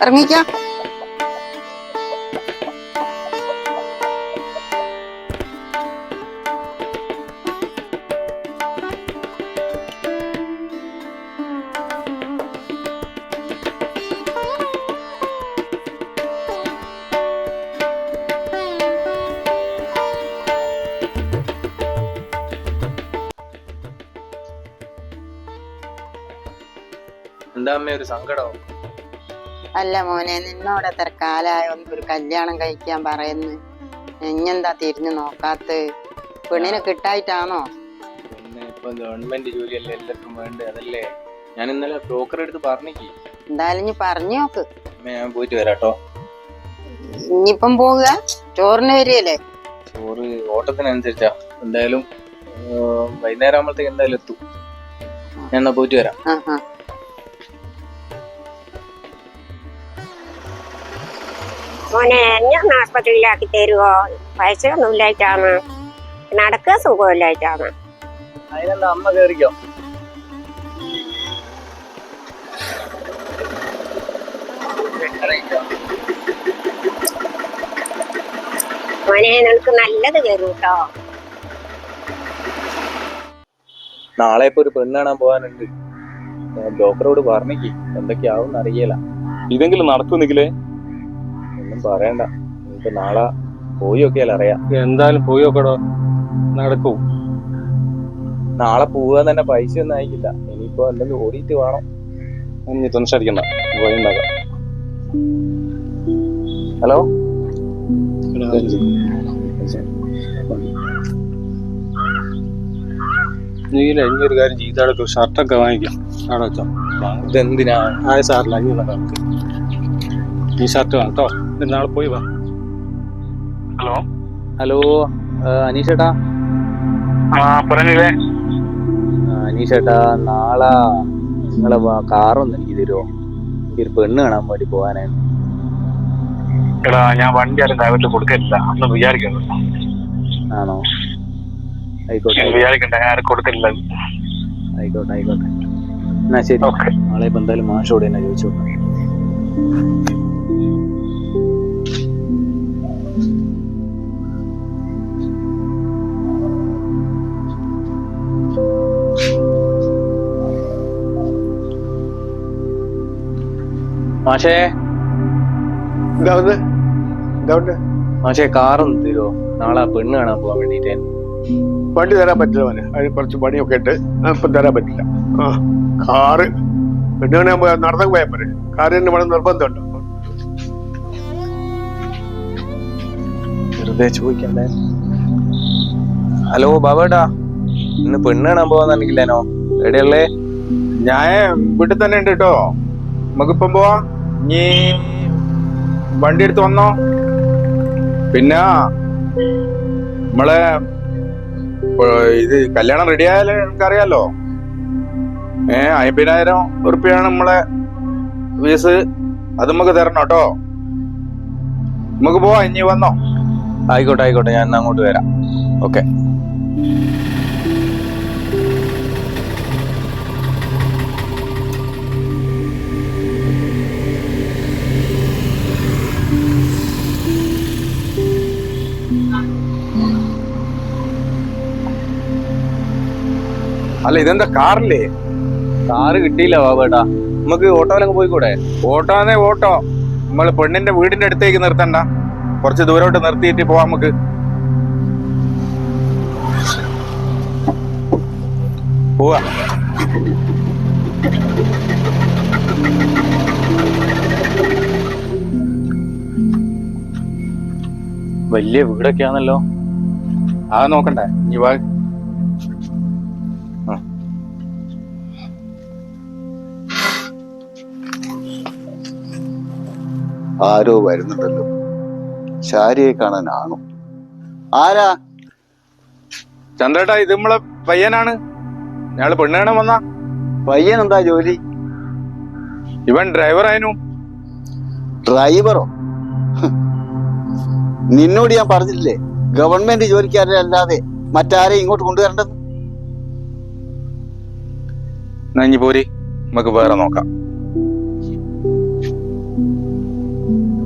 ഇറങ്ങിക്കാം എന്താ അമ്മ ഒരു സങ്കടം അല്ല മോനെ നിന്നോട് എത്ര കാലായ? ഒരു കല്യാണം കഴിക്കാൻ പറയുന്നു. എഞ്ഞെന്താ തിരിഞ്ഞു നോക്കാത്ത പെണ്ണിനെ കിട്ടായിട്ടാണോ? പിന്നെ ഇപ്പൊ ഗവൺമെന്റ് ജോലിയല്ലേ എല്ലാവർക്കും വേണ്ടത് അതല്ലേ? ഞാൻ ഇന്നലെ ബ്രോക്കർ എടുത്ത് പറഞ്ഞേക്ക്. എന്തായാലും ഇനി പറഞ്ഞു നോക്ക്. ഞാൻ പോയിട്ട് വരാട്ടോ. ഇനിയിപ്പം പോവുക? ചോറിന് വരികയല്ലേ? ചോറ് ഓട്ടത്തിനനുസരിച്ചാ. എന്തായാലും വൈകുന്നേരം ആകുമ്പോഴത്തേക്ക് എന്തായാലും എത്തും. ഞാൻ എന്നാ പോയിട്ട് വരാം. ആ ആ മോനെ ഞാൻ ആസ്പത്രിയിലാക്കി തരുവോ? പൈസ ഒന്നും ഇല്ലായിട്ടാണ് നടക്കുക സുഖമില്ലായിട്ടാണ്. അതിനെന്താ അമ്മ കേറിക്കോ? മോനെ നിനക്ക് നല്ലത് വരും കേട്ടോ നാളെ ഇപ്പൊ ഒരു പെണ്ണ് കാണാൻ പോകാനുണ്ട്. ഡോക്ടറോട് ബ്രോക്കറോട് പറഞ്ഞേക്ക് എന്തൊക്കെയാവും അറിയില്ല ഇതെങ്കിലും നടക്കുന്നെങ്കിലേ ഒന്നും പറയണ്ട. ഇപ്പൊ നാളെ പോയി നോക്കിയാൽ അറിയാം. എന്തായാലും പോയി നോക്കടോ നടക്കൂ. നാളെ പോവാൻ തന്നെ പൈസ ഒന്നും ആയിക്കില്ല ഇനിയിപ്പോ എന്തെങ്കിലും ഓടിയിട്ട് വേണം. ഇനി സംസാരിക്കണ്ട പോയി ഉണ്ടാക്കാം. ഹലോ? നീല ഇനി ഒരു കാര്യം ചെയ്താടൊക്കെ ഷർട്ടൊക്കെ വാങ്ങിക്കാം. വെച്ചോ. ഇതെന്തിനാ? ആയ സാറില്ല. നമുക്ക് ഈ ഷർട്ട് വേണം കേട്ടോ. നാളെ പോയി വാ. ഹലോ? ഹലോ അനീഷേട്ടാ? പറഞ്ഞില്ലേ? അനീഷേട്ടാ നാളെ നിങ്ങളെ കാറൊന്ന് എനിക്ക് തരുമോ എനിക്കൊരു പെണ്ണ് കാണാൻ വേണ്ടി പോകാനായിരുന്നു എടാ ഞാൻ വണ്ടി ആരും ഡ്രൈവറിൽ കൊടുക്കില്ല അന്ന് വിചാരിക്കുന്നു ആണോ? ആയിക്കോട്ടെ. വിചാരിക്കണ്ട ഞാൻ ആരും ആയിക്കോട്ടെ ആയിക്കോട്ടെ. എന്നാ ശരി. നാളെ ഇപ്പം എന്തായാലും മാഷോട് തന്നെ ചോദിച്ചു നോക്കാം മാഷേ. മാഷേ കാറൊന്ന് തരുമോ നാളെ പെണ്ണ് കാണാൻ പോവാൻ വേണ്ടിട്ടേ. വണ്ടി തരാൻ പറ്റില്ല മോനെ. അതിന് കുറച്ച് പണിയൊക്കെ ഉണ്ട്. ഇപ്പം തരാൻ പറ്റില്ല. ആ കാറ്. പെണ്ണുകാണാൻ പോയാൽ നടന്നു പോയാൽ പോരെ. കാറ് തന്നെ വേണം നിർബന്ധമുണ്ടോ വെറുതെ ചോദിക്കണ്ടേ ഹലോ ബാബേട്ടാ. ഇന്ന് പെണ്ണ് കാണാൻ പോവാന്നുണ്ടെങ്കിലേനോ എവിടെയല്ലേ ഞാൻ വീട്ടിൽ തന്നെ ഉണ്ട് കേട്ടോ. നമുക്കിപ്പം പോവാ. നീ വണ്ടി എടുത്ത് വന്നോ. പിന്നെ നമ്മളെ ഇത് കല്യാണം റെഡി ആയാലും നമുക്കറിയാലോ. ഏ അമ്പതിനായിരം ഉറുപ്പിയാണ് നമ്മളെ ഫീസ് അത് നമുക്ക് തരണം കേട്ടോ. നമുക്ക് പോവാ. ഇനി വന്നോ. ആയിക്കോട്ടെ ആയിക്കോട്ടെ ഞാൻ അങ്ങോട്ട് വരാം. ഓക്കെ. അല്ല ഇതെന്താ കാറില്ലേ? കാറ് കിട്ടിയില്ല ബാബേട്ടാ. നമുക്ക് ഓട്ടോയിലങ്ങ് പോയിക്കൂടെ? ഓട്ടോന്നേ ഓട്ടോ. നമ്മൾ പെണ്ണിന്റെ വീടിന്റെ അടുത്തേക്ക് നിർത്തണ്ട. കുറച്ച് ദൂരോട്ട് നിർത്തിയിട്ട് പോവാം നമുക്ക്. പോവാ. വലിയ വീടൊക്കെ ആണല്ലോ ആ നോക്കണ്ടേ. ഇനി വാ. ആരോ വരുന്നുണ്ടല്ലോ. ശാരിയെ കാണാനാണോ ആരാ? ചന്ദ്രേട്ടാ ഇത് നമ്മളെ പയ്യനാണ്. ഞങ്ങൾ പെണ്ണ് കാണാൻ വന്ന. പയ്യൻ എന്താ ജോലി? ഇവൻ ഡ്രൈവർ ആയിരുന്നു ഡ്രൈവറോ? നിന്നോട് ഞാൻ പറഞ്ഞില്ലേ ഗവൺമെന്റ് ജോലിക്കാരെ അല്ലാതെ മറ്റാരെയും ഇങ്ങോട്ട് കൊണ്ടുവരേണ്ടത് നഞ്ഞി പോരി നമുക്ക് വേറെ നോക്കാം.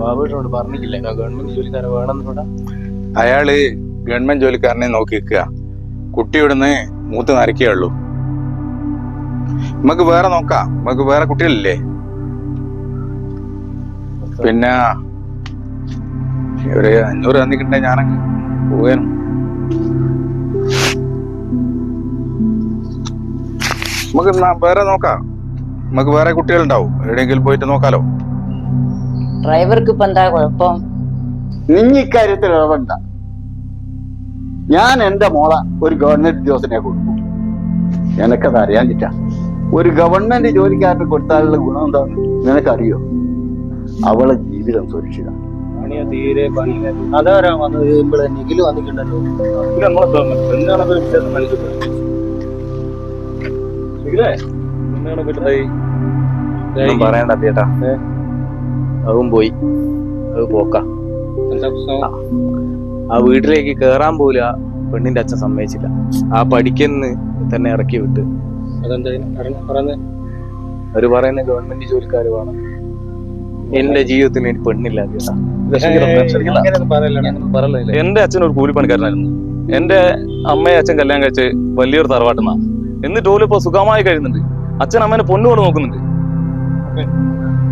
ബാബുവിനോട് പറഞ്ഞില്ല ഗവൺമെന്റ് ജോലിക്കാരെ വേണമെന്നോടാ അയാൾ ഗവൺമെന്റ് ജോലിക്കാരനെ നോക്കി നിൽക്കുക കുട്ടി ഇവിടുന്ന് മൂത്ത് നരക്കേ ഉള്ളൂ. നമുക്ക് വേറെ നോക്കാം. നമുക്ക് വേറെ കുട്ടികളില്ലേ? പിന്നെ ഒരു അഞ്ഞൂറ് തന്നിട്ടുണ്ടെ ഞാനങ്ങ് പോവാനും നമുക്ക് വേറെ നോക്കാം. നമുക്ക് വേറെ കുട്ടികളുണ്ടാവും. എവിടെയെങ്കിലും പോയിട്ട് നോക്കാലോ. ഡ്രൈവർക്ക് ഇപ്പൊ എന്താ കുഴപ്പം? നിങ്ങ ഇക്കാര്യത്തിൽ ഇടപെടണ്ട ഞാൻ എന്റെ മോളെ ഒരു ഗവൺമെന്റ് ഉദ്യോഗസ്ഥനെ കൊടുക്കും. നിനക്കത് അറിയാഞ്ഞിട്ട ഒരു ഗവൺമെന്റ് ജോലിക്കാരന് കൊടുത്താലുള്ള ഗുണം എന്താന്ന് നിനക്കറിയോ? അവളെ ജീവിതം സുരക്ഷിത. പറയണ്ട ചേട്ടാ അതും പോയി. അത് പോക്ക. ആ വീട്ടിലേക്ക് കേറാൻ പോലും ആ പെണ്ണിന്റെ അച്ഛൻ സമ്മതിച്ചില്ല. ആ പഠിക്കുന്ന തന്നെ ഇറക്കി വിട്ട്. അവർ പറയുന്ന ഗവൺമെന്റ് ജോലിക്കാർ വേണം. എന്റെ ജീവിതത്തിന് എനിക്ക് പെണ്ണില്ല പറയല്ലേ പറയല്ലേ? എന്റെ അച്ഛൻ ഒരു കൂലിപ്പണിക്കാരനായിരുന്നു. എന്റെ അമ്മയെ അച്ഛൻ കല്യാണം കഴിച്ച് വലിയൊരു തറവാട്ടുന്ന. എന്നിട്ട് ഓലിപ്പോ ഇപ്പൊ സുഖമായി കഴിയുന്നുണ്ട്. അച്ഛൻ അമ്മേനെ പൊന്നുപോലെ നോക്കുന്നുണ്ട്.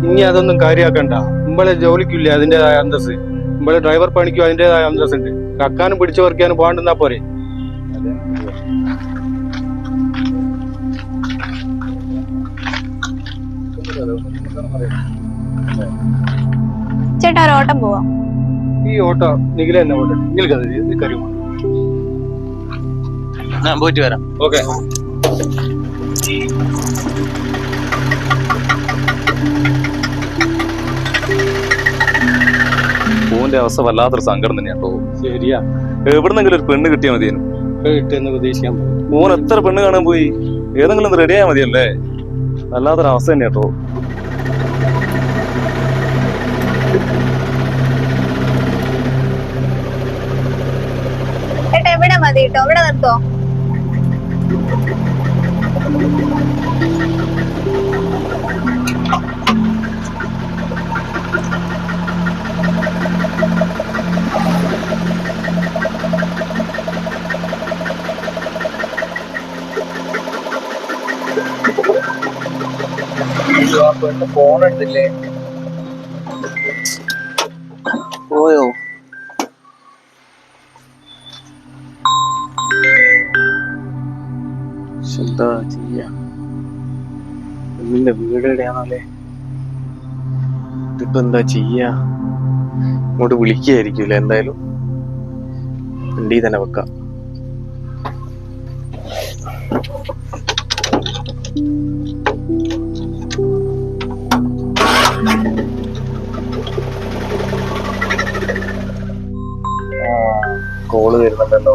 ഇനി അതൊന്നും കാര്യമാക്കണ്ട നമ്മളെ ജോലിക്കില്ല അതിന്റേതായ അന്തസ് നമ്മളെ ഡ്രൈവർ പണിക്കും അതിന്റേതായ അന്തസ് ഉണ്ട് കക്കാനും പിടിച്ചു പറിക്കാനും പോകണ്ടെന്നാ പോരെ. ചേട്ടാ ഒരു ഓട്ടം പോവാം. ഈ ഓട്ടോ നിഖില എന്നെ ഓട്ടോ കാര്യമാണ്. ഞാൻ പോയിട്ട് വരാം. ഓക്കെ. പൂവിന്റെ അവസ്ഥ വല്ലാത്തൊരു സങ്കടം തന്നെയാട്ടോ ശരിയാ. എവിടുന്നെങ്കിലും ഒരു പെണ്ണ് കിട്ടിയാൽ മതിയെന്ന് കിട്ടുമെന്ന് പ്രതീക്ഷിക്കാൻ മോൻ എത്ര പെണ്ണ് കാണാൻ പോയി? ഏതെങ്കിലും ഒന്ന് റെഡി ആയാൽ മതിയല്ലേ? വല്ലാത്തൊരു അവസ്ഥ മതി കേട്ടോ. ഇവിടെ നിർത്തോ. ആ പെണ്ണ് ഫോൺ എടുത്തില്ലേ? പോയോ? എന്താ ചെയ്യാ? പെണ്ണിന്റെ വീട് എവിടെയാണല്ലേ? ഇതിപ്പോ എന്താ ചെയ്യാ? ഇങ്ങോട്ട് വിളിക്കായിരിക്കൂല എന്തായാലും? വണ്ടി തന്നെ വെക്കാം. കോൾ വരുന്നുണ്ടല്ലോ.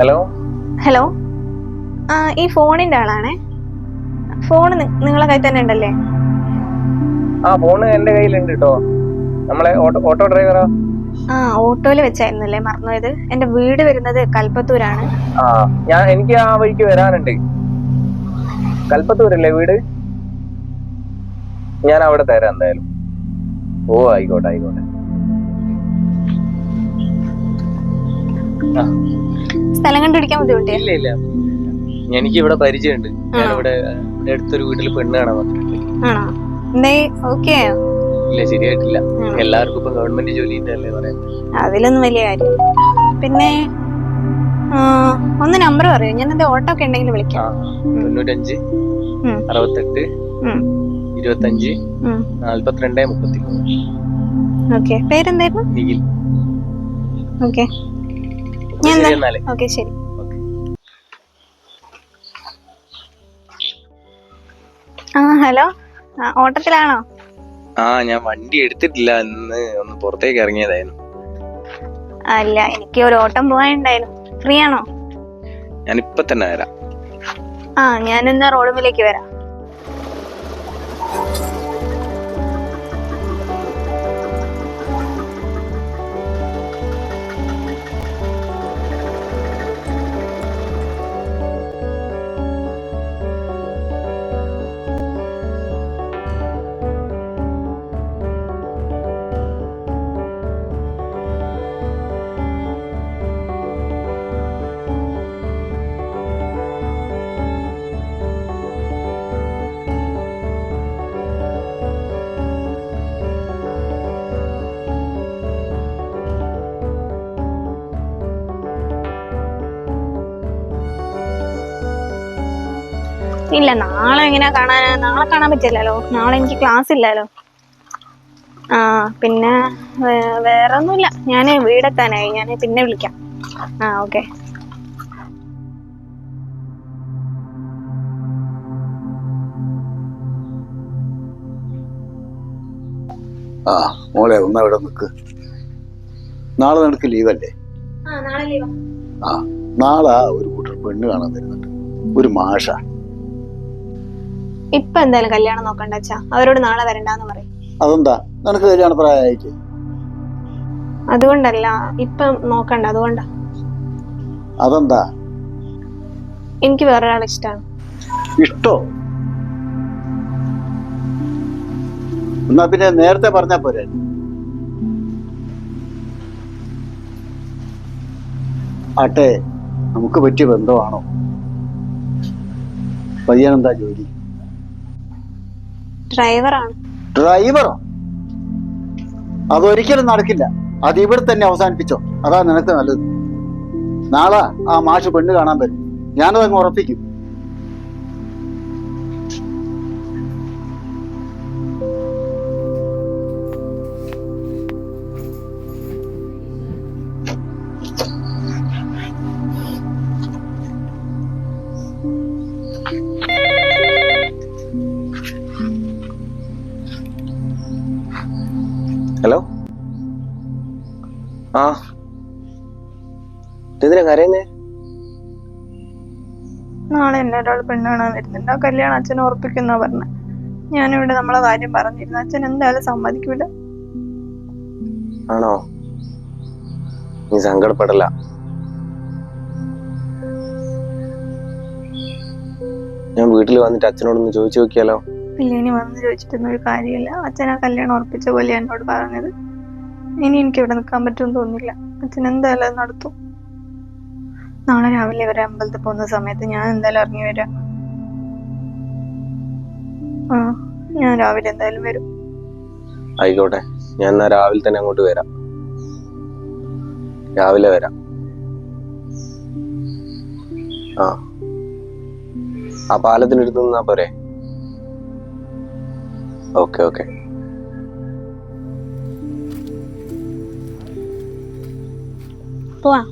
ഹലോ ഹലോ ആ ഈ ഫോണിന്റെ ആളാണേ? ഫോൺ നിങ്ങളെ കയ്യിൽ തന്നെ ഉണ്ടല്ലേ? ആ ഫോണ് എന്റെ കയ്യിലുണ്ട് കേട്ടോ നമ്മളെ ഓട്ടോ ഓട്ടോ ഡ്രൈവറാ? ആ ഓട്ടോയിൽ വെച്ചായിരുന്നല്ലേ മറന്നുപോയത്? എന്റെ വീട് വരുന്നത് കൽപ്പത്തൂരാണ്. ആ ഞാൻ എനിക്ക് ആ വഴിക്ക് വരാനുണ്ട്. കൽപ്പത്തൂരല്ലേ വീട്? ഞാൻ അവിടെ തരാം എന്തായാലും. ഓ ആയിക്കോട്ടെ ആയിക്കോട്ടെ. സ്ഥലം കണ്ടുപിടിക്കാൻ ബുദ്ധിമുട്ടില്ല ഇല്ല ഇല്ല. എനിക്ക് ഇവിടെ പരിചയമുണ്ട് ഞാൻ ഇവിടെ ഇവിടെ അടുത്തൊരു വീട്ടിൽ പെണ്ണ് കാണാൻ വന്നിട്ടുണ്ട് ഇല്ല ശരിയായിട്ടില്ല. എല്ലാവർക്കും ഇപ്പൊ ഗവൺമെന്റ് ജോലി അല്ലേ പറയാം അതിലൊന്നും വലിയ കാര്യം പിന്നെ ഒന്ന് നമ്പർ പറയൂ. ഞാൻ എന്റെ ഓട്ടോ ഒക്കെ ഉണ്ടെങ്കിൽ വിളിക്കാം. തൊണ്ണൂറ്റഞ്ച്. അറുപത്തെട്ട്. ഇരുപത്തഞ്ച്. നാല്പത്തിരണ്ട് മുപ്പത്തി ഓക്കെ. പേരെന്തായിരുന്നു? നിഖിൽ. ഓക്കെ. ഞാൻ ഓക്കെ ശരി. ആ ഹലോ. ഓട്ടത്തിലാണോ? ആ ഞാൻ വണ്ടി എടുത്തിട്ടില്ല. ഇന്ന് ഒന്ന് പുറത്തേക്ക് ഇറങ്ങിയതായിരുന്നു. അല്ല എനിക്ക് ഒരു ഓട്ടം പോകാനുണ്ടായിരുന്നു. ഫ്രീ ആണോ ഞാൻ ഇപ്പൊ തന്നെ വരാം. ആ ഞാൻ ഇന്ന് റോഡുമിലേക്ക് വരാം. ഇല്ല നാളെ എങ്ങനെയാ കാണാൻ? നാളെ കാണാൻ പറ്റില്ലല്ലോ. നാളെ എനിക്ക് ക്ലാസ് ഇല്ലല്ലോ. ആ പിന്നെ വേറെ ഒന്നുമില്ല ഞാൻ വീടെത്താനായി. ഞാൻ പിന്നെ വിളിക്കാം. ആ ഓക്കെ. ആ മോളെ ഒന്ന് അവിടെ നിൽക്ക് നാളെ നിനക്ക് ലീവല്ലേ? ആ നാളെ ലീവാ. ആ നാളെ ഒരു കൂട്ടർ പെണ്ണ് കാണാൻ വരുന്നുണ്ട്. ഒരു മാഷ. ഇപ്പൊ എന്തായാലും കല്യാണം നോക്കണ്ട അച്ഛാ. അവരോട് നാളെ വരണ്ടാന്ന് പറയും. അതെന്താ? നിനക്ക് കല്യാണ പ്രായമായിട്ട് അതുകൊണ്ടല്ല ഇപ്പൊ നോക്കണ്ട അതുകൊണ്ടാ. അതെന്താ? എനിക്ക് വേറൊരാളെ ഇഷ്ടാണ്. ഇഷ്ടോ? എന്നാ പിന്നെ നേരത്തെ പറഞ്ഞാ പോരെ. ആട്ടെ നമുക്ക് പറ്റിയ ബന്ധമാണോ? പയ്യനെന്താ ജോലി? ഡ്രൈവറാണ്. ഡ്രൈവറോ? അതൊരിക്കലും നടക്കില്ല. അത് ഇവിടെ തന്നെ അവസാനിപ്പിച്ചോ. അതാ നിനക്ക് നല്ലത്. നാളെ ആ മാഷ് പെണ്ണ് കാണാൻ വരും. ഞാനതങ്ങ് ഉറപ്പിക്കും. കരയുന്നേ? നാളെ എന്നെ ഒരാൾ പെണ്ണ് കാണാൻ വരുന്നുണ്ട്. ആ കല്യാണം അച്ഛനെ ഉറപ്പിക്കുന്ന പറഞ്ഞ. ഞാനിവിടെ നമ്മളെ കാര്യം പറഞ്ഞിരുന്നു. അച്ഛൻ എന്തായാലും സമ്മതിക്കൂല. ആണോ? നീ സങ്കടപ്പെടല ഞാൻ വീട്ടിൽ വന്നിട്ട് അച്ഛനോടൊന്ന് ചോദിച്ചു നോക്കിയാലോ? ഇല്ല ഇനി വന്ന് ചോദിച്ചിട്ടൊന്നും ഒരു കാര്യമില്ല. അച്ഛൻ ആ കല്യാണം ഉറപ്പിച്ച പോലെ എന്നോട് പറഞ്ഞത്. ഇനി എനിക്ക് ഇവിടെ നിൽക്കാൻ പറ്റുമെന്ന് തോന്നില്ല അച്ഛൻ എന്തായാലും നടത്തും. നാളെ രാവിലെ വരെ അമ്പലത്തിൽ പോകുന്ന സമയത്ത് ഞാൻ എന്തായാലും ഇറങ്ങി വരാം. ആ ഞാൻ രാവിലെ എന്തായാലും വരും. ആയിക്കോട്ടെ. ഞാൻ എന്നാ രാവിലെ തന്നെ അങ്ങോട്ട് വരാം. രാവിലെ വരാം. ആ. ആ പാലത്തിനടുത്ത് നിന്നാ പോരെ? Okay okay. പോവാ.